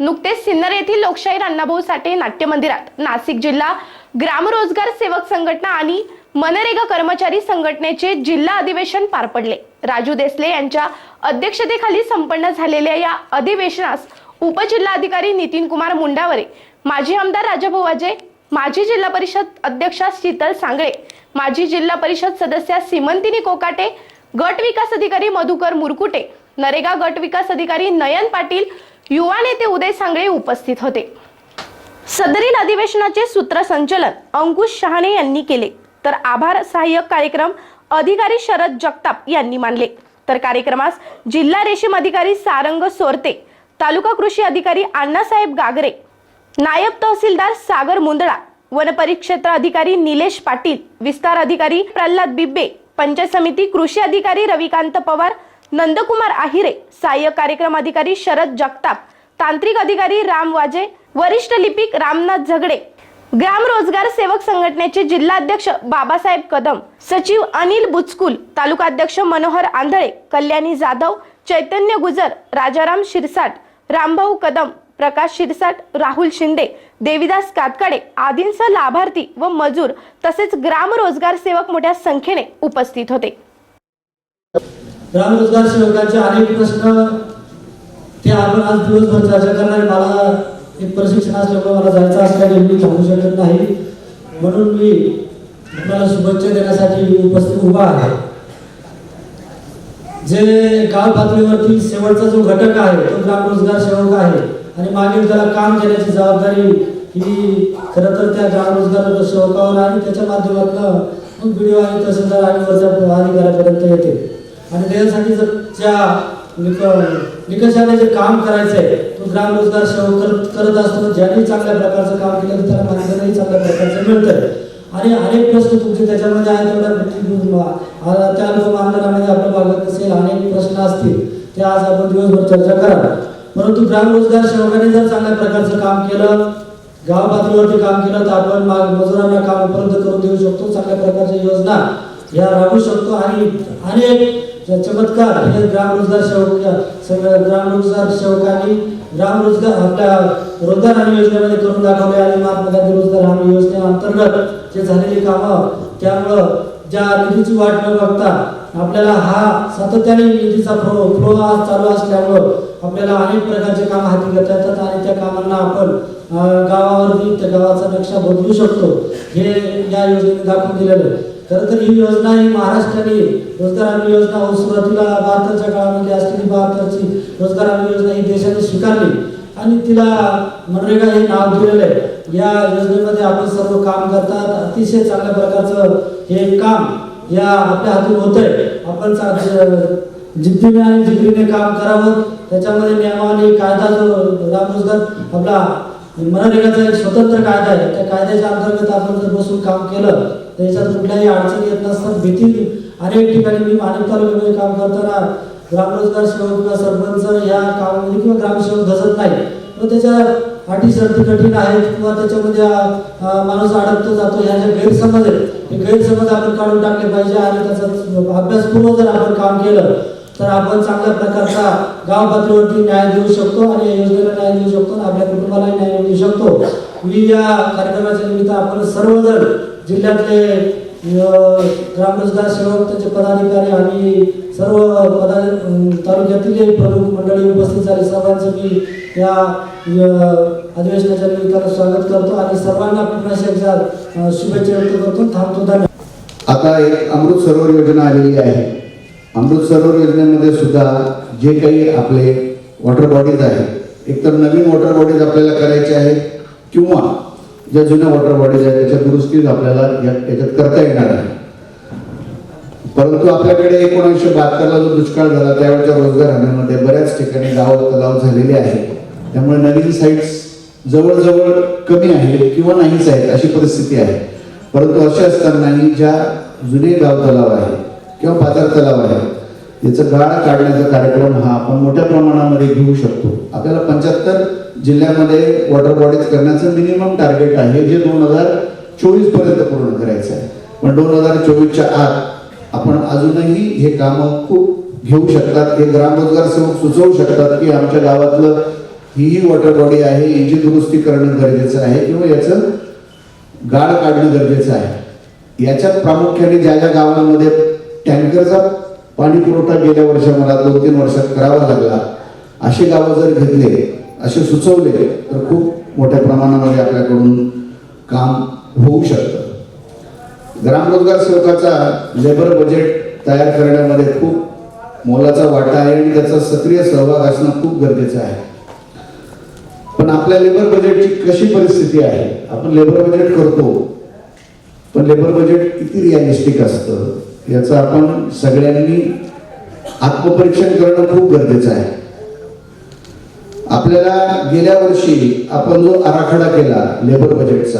नुकतेच सिन्नर येथील लोकशाहीर अण्णाभाऊ साठे नाट्य मंदिरात नाशिक जिल्हा ग्रामरोजगार सेवक संघटना आणि मनरेगा कर्मचारी संघटनेचे जिल्हा अधिवेशन पार पडले. राजू देसले यांच्या अध्यक्षतेखाली संपन्न झालेल्या या अधिवेशनास उपजिल्हाधिकारी नितीन कुमार मुंडावरे माजी आमदार राजाभुवाजे माजी जिल्हा परिषद अध्यक्षा शीतल सांगळे माजी जिल्हा परिषद सदस्या सीमंतिनी कोकाटे गट विकास अधिकारी मधुकर मुरकुटे नरेगा गट विकास अधिकारी नयन पाटील युवा नेते उदय सांगळे उपस्थित होते. सदरील अधिवेशनाचे सूत्रसंचलन अंकुश शहाणे यांनी केले. तर आभार सहाय्यक कार्यक्रम अधिकारी शरद जगताप यांनी मानले. तर कार्यक्रमास जिल्हा रेशीम अधिकारी सारंग सोरते तालुका कृषी अधिकारी अण्णासाहेब गागरे नायब तहसीलदार सागर मुंदळा वनपरिक्षेत्र अधिकारी निलेश पाटील विस्तार अधिकारी प्रल्हाद बिब्बे पंचायत समिती कृषी अधिकारी रविकांत पवार नंदकुमार आहिरे सहाय्यक कार्यक्रम अधिकारी शरद जगताप तांत्रिक अधिकारी राम वाजे वरिष्ठ लिपिक रामनाथ झगडे ग्राम रोजगार सेवक संघटनेचे जिल्हाध्यक्ष बाबासाहेब कदम सचिव अनिल बुचकुल तालुकाध्यक्ष मनोहर आंधळे कल्याणी जाधव चैतन्य गुजर राजाराम शिरसाट रामभाऊ कदम प्रकाश शिरसाट राहुल शिंदे देविदास कातकडे आदींसह लाभार्थी व मजूर तसेच ग्राम रोजगार सेवक मोठ्या संख्येने उपस्थित होते. ग्रामरोजगार सेवकांचे अनेक प्रश्न ते आपण आज दिवसभर चर्चा करणार. मला एक प्रशिक्षण असल्यामुळे मला जायचं असल्याने मी थांबू शकत नाही. म्हणून मी तुम्हाला शुभेच्छा देण्यासाठी उपस्थित उभा आहे. जे गाव पातळीवरती शेवटचा जो घटक आहे तो ग्रामरोजगार सेवक आहे. आणि मागील त्याला काम देण्याची जबाबदारी ही खरं तर त्या ग्रामरोजगार सेवकावर आणि त्याच्या माध्यमातून व्हिडिओ आणि तहसीलदार आणि वरच्या अधिकाऱ्यापर्यंत येते. आणि त्याच्यासाठी जर ज्या निक निकषाने जे काम करायचं आहे तो ग्राम रोजगार सेवक करत करत असतो ज्यांनी चांगल्या प्रकारचं काम केलं तर त्याला मानधनही चांगल्या प्रकारचं मिळतं आणि अनेक प्रश्न तुमचे त्याच्यामध्ये आहेत तेवढ्या त्या लोक मानधनामध्ये आपण बघत नसेल अनेक प्रश्न असतील. ते आज आपण दिवसभर चर्चा करा परंतु ग्राम रोजगार सेवकाने जर चांगल्या प्रकारचं काम केलं गाव पातळीवरती काम केलं तर आपण माग मजुरांना काम उपलब्ध करून देऊ शकतो. चांगल्या प्रकारच्या योजना या राबवू शकतो. आणि अनेक चमत्कार हे ग्रामरोजगार सेवक सगळ्या ग्राम सेवकांनी ग्रामरोजगार आपल्या रोजगार हमी योजनेमध्ये करून दाखवले आणि महात्मा गांधी रोजगार हमी योजनेअंतर्गत जे झालेली कामं त्यामुळं ज्या निधीची वाट न बघता आपल्याला हा सातत्याने निधीचा फ्लो फ्लो आज चालू असल्यामुळं आपल्याला अनेक प्रकारचे काम हाती घेता येतात आणि त्या कामांना आपण गावावरती त्या गावाचा नक्षा बदलू शकतो. हे या योजनेने दाखवून दिलेलं आहे. खरं तर ही योजना ही महाराष्ट्राने रोजगार हमी योजना सुरुवातीला भारताच्या काळामध्ये असलेली भारताची रोजगार हमी योजना ही देशाने स्वीकारली. आणि तिला मनरेगा हे नाव दिलेलं आहे. या योजनेमध्ये आपण सर्व काम करतात. अतिशय चांगल्या प्रकारचं हे काम या आपल्या हातून होतंय. आपण जिद्दीने आणि जिद्दीने काम करावं. त्याच्यामध्ये नियमावली कायदा जो रामरोजगार आपला मनरेगाचा एक स्वतंत्र कायदा आहे त्या कायद्याच्या अंतर्गत आपण जर बसून काम केलं तर याच्यात कुठल्याही अडचणी येत नसतात. भीती अनेक ठिकाणी मी मानव तालुक्यामध्ये काम करताना ग्रामरोजगार सेवक किंवा सरपंच या कामामध्ये किंवा ग्रामसेवक धसत नाही. पण त्याच्या अटी शर्ती कठीण आहेत किंवा त्याच्यामध्ये माणूस अडकतो जातो ह्या ज्या गैरसमज आहेत ते गैरसमज आपण काढून टाकले पाहिजे आणि त्याचा अभ्यासपूर्वक जर आपण काम केलं तर आपण चांगल्या प्रकारचा गाव पातळीवरती न्याय देऊ शकतो आणि या योजनेला न्याय देऊ शकतो आणि आपल्या कुटुंबाला न्याय देऊ शकतो. मी या कार्यक्रमाच्या निमित्त आपण सर्वजण जिल्ह्यातले ग्रामरोजगार सेवक त्याचे पदाधिकारी आणि सर्व पदा तालुक्यातील प्रमुख मंडळी उपस्थित झाले. सर्वांचं मी या अधिवेशनाच्या निमित्तानं स्वागत करतो आणि सर्वांना पुन्हा शुभेच्छा व्यक्त करतो. थांबतो. धन्यवाद. आता एक अमृत सरोवर योजना आलेली आहे. अमृत सरोवर योजनेमध्ये सुद्धा जे काही आपले वॉटर बॉडीज आहेत एकतर नवीन वॉटर बॉडीज आपल्याला करायचे आहेत किंवा ज्या जुन्या वॉटर बॉडीज आहेत त्याच्या दुरुस्तीच आपल्याला याच्यात करता येणार आहे. परंतु आपल्याकडे एकोणीसशे बहात्तरला जो दुष्काळ झाला त्यावेळच्या रोजगार हमीमध्ये बऱ्याच ठिकाणी गाव तलाव झालेले आहेत. त्यामुळे नवीन साईट्स जवळजवळ कमी आहेत किंवा नाहीच आहेत अशी परिस्थिती आहे. परंतु असे असतानाही ज्या जुने गाव तलाव आहेत किंवा पाचार तलाव आहे. याचं गाळ काढण्याचा कार्यक्रम हा आपण मोठ्या प्रमाणामध्ये घेऊ शकतो. आपल्याला पंच्याहत्तर जिल्ह्यामध्ये वॉटर बॉडीज करण्याचं मिनिमम टार्गेट आहे जे दोन हजार चोवीसपर्यंत पूर्ण करायचं आहे. पण दोन हजार चोवीसच्या आत आपण अजूनही हे कामं खूप घेऊ शकतात हे ग्रामरोजगार सेवक सुचवू शकतात की आमच्या गावातलं ही ही वॉटर बॉडी आहे याची दुरुस्ती करणं गरजेचं आहे किंवा याचं गाळ काढणं गरजेचं आहे. याच्यात प्रामुख्याने ज्या ज्या गावांमध्ये टँकरचा पाणी पुरवठा गेल्या वर्षा मला दोन तीन वर्षात करावा लागला. असे गावं जर घेतले असे सुचवले तर खूप मोठ्या प्रमाणामध्ये आपल्याकडून काम होऊ शकतं. ग्रामरोजगार सेवकाचा लेबर बजेट तयार करण्यामध्ये खूप मोलाचा वाटा आहे आणि त्याचा सक्रिय सहभाग असणं खूप गरजेचं आहे. पण आपल्या लेबर बजेटची कशी परिस्थिती आहे? आपण लेबर बजेट करतो पण लेबर बजेट किती रिअलिस्टिक असतं? याचं आपण सगळ्यांनी आत्मपरीक्षण करणं खूप गरजेचं आहे. आपल्याला गेल्या वर्षी आपण जो आराखडा केला लेबर बजेटचा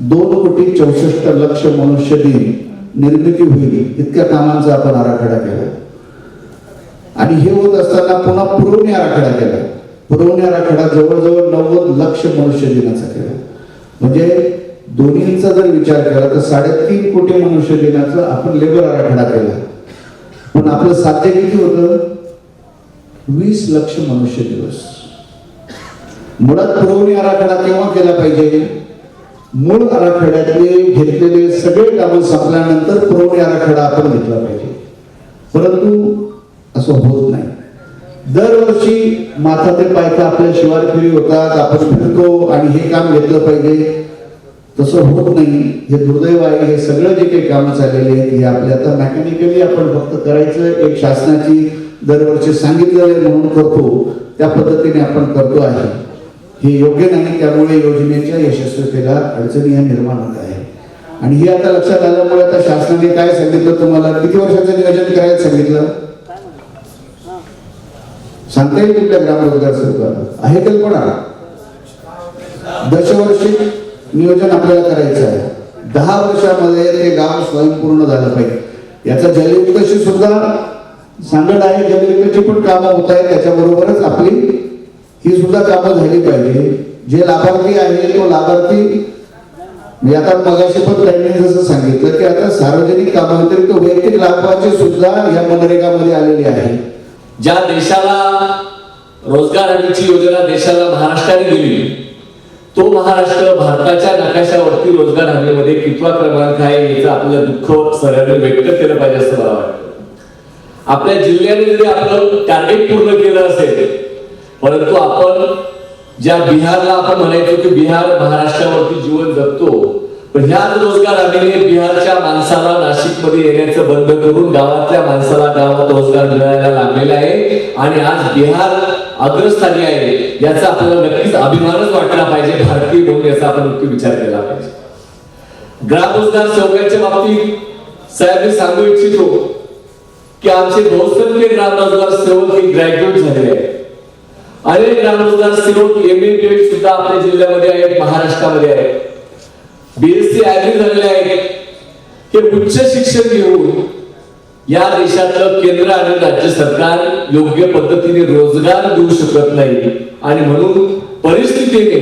दोन कोटी चौसष्ट लक्ष मनुष्य दिन निर्मिती होईल इतक्या कामांचा आपण आराखडा केला. आणि हे होत असताना पुन्हा पुरवणी आराखडा केला. पुरवणी आराखडा जवळजवळ नव्वद लक्ष मनुष्य दिनाचा केला. म्हणजे दोन्हींचा जर विचार केला तर साडेतीन कोटी मनुष्य दिनाचा आपण लेबर आराखडा केला. पण आपलं साध्य किती होतं? वीस लक्ष मनुष्य दिवस. मुळात पुरवणी आराखडा केव्हा केला पाहिजे? मूळ आराखड्यातले घेतलेले सगळे कामं संपल्यानंतर पुरवणी आराखडा आपण घेतला पाहिजे. परंतु असं होत नाही. दरवर्षी माथा ते पायथा आपल्या शिवार फिरी होतात आपण फिरतो आणि हे काम घेतलं पाहिजे. तसं होत नाही. हे दुर्दैव आहे हे सगळं जे काही कामं चाललेली आहेत हे आपल्या आता मॅकॅनिकली आपण फक्त करायचं एक शासनाची दरवर्षी सांगितलेलं म्हणून करतो त्या पद्धतीने आपण करतो आहे. हे योग्य नाही त्यामुळे योजनेच्या यशस्वीतेला अडचणी या निर्माण होत आहे आणि हे आता लक्षात आल्यामुळे आता शासनाने काय सांगितलं तुम्हाला? किती वर्षाचं नियोजन करायला सांगितलं? सांगता येईल तुमच्या ग्रामरोजगार सेवकाला आहे कल्पना? दशवर्षी नियोजन आपल्याला करायचं आहे. दहा वर्षामध्ये ते गाव स्वयंपूर्ण झालं पाहिजे. याचा जलयुक्तशी सुद्धा सांगड आहे जलयुक्तची पण कामं होत आहेत त्याच्याबरोबरच आपली ही सुद्धा कामं झाली पाहिजे. जे लाभार्थी आहे तो लाभार्थी मी आता मगाशी पण त्यांनी जसं सांगितलं की आता सार्वजनिक कामांतरित वैयक्तिक लाभाची सुद्धा या मनरेगामध्ये आलेली आहे. ज्या देशाला रोजगार हमीची योजना देशाला महाराष्ट्राने दिली तो महाराष्ट्र भारताच्या नकाशावरती रोजगार हमीमध्ये कितवा क्रमांक आहे याचं आपलं दुःख सगळ्यांनी व्यक्त केलं पाहिजे असं मला वाटतं. आपल्या जिल्ह्याने जरी आपलं टार्गेट पूर्ण केलं असेल परंतु आपण ज्या बिहारला आपण म्हणायचो की बिहार महाराष्ट्रावरती जीवन जगतो पण ह्याच रोजगार हमीने बिहारच्या माणसाला नाशिकमध्ये येण्याचं बंद करून गावातल्या माणसाला गावात रोजगार मिळायला लागलेला आहे. आणि आज बिहार अग्रस्थानी आहे. याचा आपल्याला नक्कीच अभिमानच वाटला पाहिजे. भारतीय म्हणून याचा आपण नक्की विचार केला पाहिजे. ग्रामरोजगार बाबतीत साहेब मी सांगू इच्छितो की आमचे बहुसंख्य ग्रामरोजगार सेवक हे ग्रॅज्युएट झालेले आहेत. अनेक ग्रामरोजगार सेवक एम ए सुद्धा आपल्या जिल्ह्यामध्ये आहेत महाराष्ट्रामध्ये आहेत. बीएससी ऍग्री झालेले आहेत. हे उच्च शिक्षण घेऊन या देशातलं केंद्र आणि राज्य सरकार योग्य पद्धतीने रोजगार देऊ शकत नाही. आणि म्हणून परिस्थितीने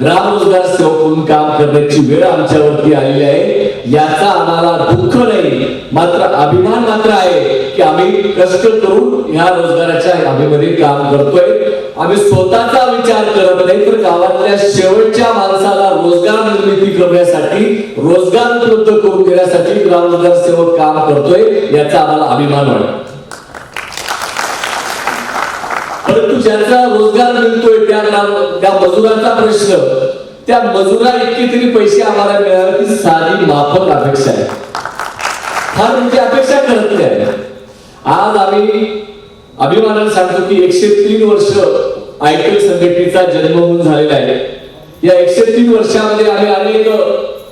ग्राम रोजगार सेवक म्हणून काम करण्याची वेळ आमच्यावरती आलेली आहे. याचा आम्हाला दुःख नाही. मात्र अभिमान मात्र आहे की आम्ही कष्ट करून ह्या रोजगाराच्या हमीमध्ये काम करतोय. आम्ही स्वतःचा विचार करत नाही तर गावातल्या शेवटच्या माणसाला रोजगार निर्मिती करण्यासाठी रोजगार उपलब्ध करून देण्यासाठी ग्रामरोजगार सेवक काम करतोय याचा आम्हाला अभिमान वाटतो. परंतु ज्याचा रोजगार मिळतोय त्या त्या मजुरांचा प्रश्न त्या मजुरा इतके तरी पैसे आम्हाला मिळावे ती साधी माफक अपेक्षा आहे. फार म्हणजे अपेक्षा करत नाही. आज आम्ही अभिमानानं सांगतो की एकशे तीन वर्ष आयकर संघटनेचा जन्म होऊन झालेला आहे. या एकशे तीन वर्षामध्ये आम्ही अनेक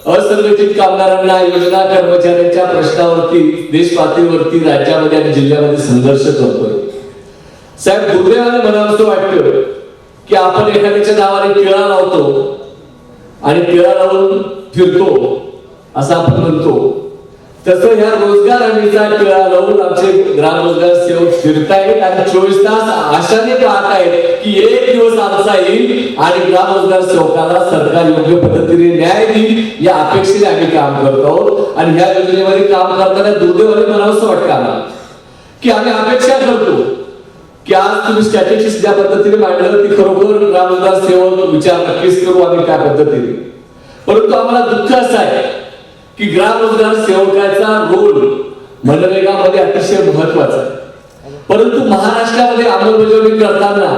असंघटित कामगारांना योजना कर्मचाऱ्यांच्या प्रश्नावरती देश पातळीवरती राज्यामध्ये आणि जिल्ह्यामध्ये संघर्ष करतोय. साहेब दुर्दैवाने मला असं वाटतं की आपण एखाद्याच्या नावाने टिळा लावतो आणि टिळा लावून फिरतो असं आपण म्हणतो. तसं ह्या रोजगार हमीचा टिळा लावून आमचे ग्रामरोजगार सेवक फिरतायत. आणि चोवीस तास आशाने पाहत आहेत की एक दिवस आमचा येईल आणि ग्रामरोजगार सेवकाला सरकार योग्य पद्धतीने न्याय देईल या अपेक्षेने आम्ही काम करतो आणि ह्या योजनेमध्ये काम करताना दुर्दैवाने मला असं वाटतं आम्हाला की आम्ही अपेक्षा करतो की आज तुम्ही स्ट्रॅटेजी ज्या पद्धतीने मांडलं ती खरोखर ग्रामरोजगार सेवक विचार नक्कीच करू आम्ही त्या पद्धतीने. परंतु आम्हाला दुःख असं आहे की ग्रामरोजगार सेवकाचा रोल मनरेगामध्ये अतिशय महत्त्वाचा आहे. परंतु महाराष्ट्रामध्ये अंमलबजावणी करताना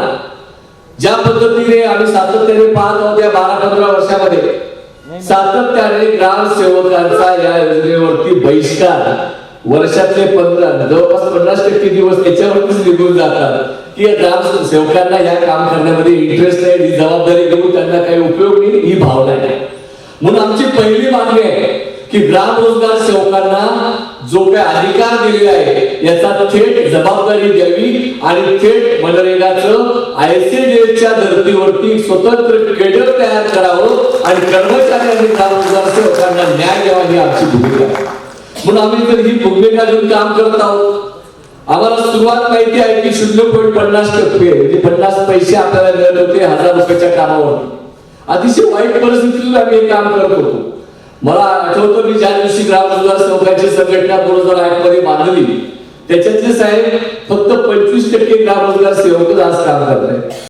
ज्या पद्धतीने आम्ही सातत्याने पाहत आहोत या बारा पंधरा वर्षामध्ये सातत्याने ग्रामसेवकांचा या योजनेवरती बहिष्कार वर्षातले पंधरा जवळपास पन्नास टक्के दिवस त्याच्यावरतीच निघून जातात की या ग्राम सेवकांना या काम करण्यामध्ये इंटरेस्ट नाही ही जबाबदारी घेऊन त्यांना काही उपयोग नाही ही भावना नाही म्हणून आमची पहिली मागणी आहे की ग्राम रोजगार सेवकांना जो काही अधिकार दिलेला आहे याचा थेट जबाबदारी द्यावी आणि थेट मनरेगाचं आयसीडीएसच्या धर्तीवरती स्वतंत्र केडर तयार करावं आणि कर्मचाऱ्यांनी ग्रामरोजगार सेवकांना न्याय द्यावा ही आमची भूमिका आहे. म्हणून आम्ही तर ही भूमिका घेऊन काम करत आहोत. आम्हाला सुरुवात माहिती आहे की शून्य पॉईंट पन्नास टक्के म्हणजे पन्नास पैसे आपल्याला मिळत होते हजार रुपयाच्या कामावर अतिशय वाईट परिस्थितीतून आम्ही हे काम करत होतो. मला आठवतं मी ज्या दिवशी ग्राम संघाची संघटना दोन हजार आठमध्ये बांधली त्याच्यातले साहेब फक्त पंचवीस टक्के ग्रामरोजगार सेवकच आज काम करत आहेत